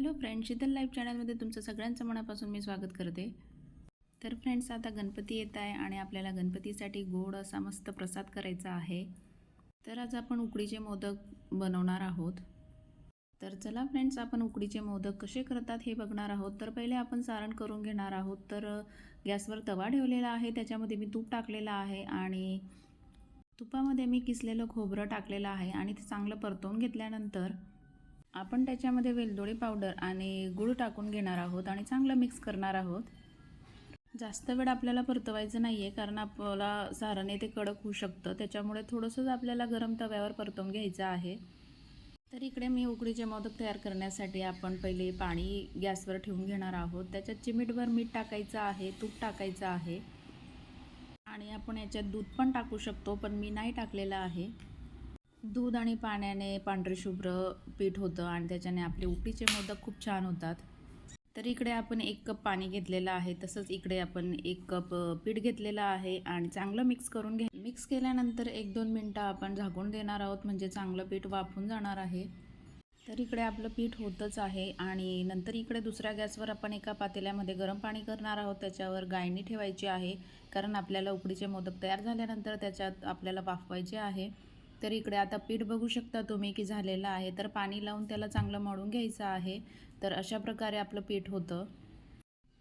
Hello friend Sheetal life चॅनलमध्ये तुमचं सगळ्यांचं मनापासून मी स्वागत करते. तर फ्रेंड्स आता गणपती येत आहे आणि आपल्याला गणपतीसाठी गोड असा मस्त प्रसाद करायचा आहे. तर आज आपण उकडीचे मोदक बनवणार आहोत. तर चला फ्रेंड्स आपण उकडीचे मोदक कसे करतात हे बघणार आहोत. तर पहिले आपण सारण करून घेणार आहोत. तर गॅसवर तवा ठेवलेला आहे त्याच्यामध्ये मी तूप टाकलेलं आहे आणि तुपामध्ये मी किसलेलं खोबरं टाकलेलं आहे आणि ते चांगलं परतवून घेतल्यानंतर आपण त्याच्यामध्ये वेलदोडे पावडर आणि गूळ टाकून घेणार आहोत आणि चांगलं मिक्स करणार आहोत. जास्त वेळ आपल्याला परतवायचं नाही आहे कारण आपला सारण ते कडक होऊ शकतं. त्याच्यामुळे थोडंसंच आपल्याला गरम तव्यावर परतवून घ्यायचं आहे. तर इकडे मी उकडीचे मोदक तयार करण्यासाठी आपण पहिले पाणी गॅसवर ठेवून घेणार आहोत. त्याच्यात चिमीटभर मीठ टाकायचं आहे तूप टाकायचं आहे. आणि आपण याच्यात दूध पण टाकू शकतो पण मी नाही टाकलेलं आहे. दूध आणि पाण्याने पांढरेशुभ्र पीठ होतं आणि त्याच्याने आपले उकडीचे मोदक खूप छान होतात. तर इकडे आपण एक कप पाणी घेतलेलं आहे. तसंच इकडे आपण एक कप पीठ घेतलेलं आहे आणि चांगलं मिक्स करून घे मिक्स केल्यानंतर एक दोन मिनटं आपण झाकून देणार आहोत. म्हणजे चांगलं पीठ वाफून जाणार आहे. तर इकडे आपलं पीठ होतच आहे आणि नंतर इकडे दुसऱ्या गॅसवर आपण एका पातेल्यामध्ये गरम पाणी करणार आहोत. त्याच्यावर गायणी ठेवायची आहे. कारण आपल्याला उकडीचे मोदक तयार झाल्यानंतर त्याच्यात आपल्याला वाफवायचे आहे. तर इकडे आता पीठ बघू शकता तुम्ही की झालेलं आहे. तर पाणी लावून त्याला चांगलं मळून घ्यायचं आहे. तर अशा प्रकारे आपलं पीठ होतं.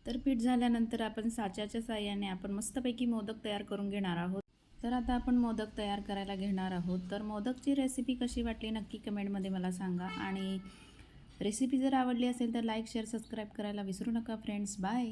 तर पीठ झाल्यानंतर आपण साच्याच्या साह्याने आपण मस्तपैकी मोदक तयार करून घेणार आहोत. तर आता आपण मोदक तयार करायला घेणार आहोत. तर मोदकची रेसिपी कशी वाटली नक्की कमेंटमध्ये मला सांगा. आणि रेसिपी जर आवडली असेल तर लाईक शेअर सबस्क्राईब करायला विसरू नका फ्रेंड्स बाय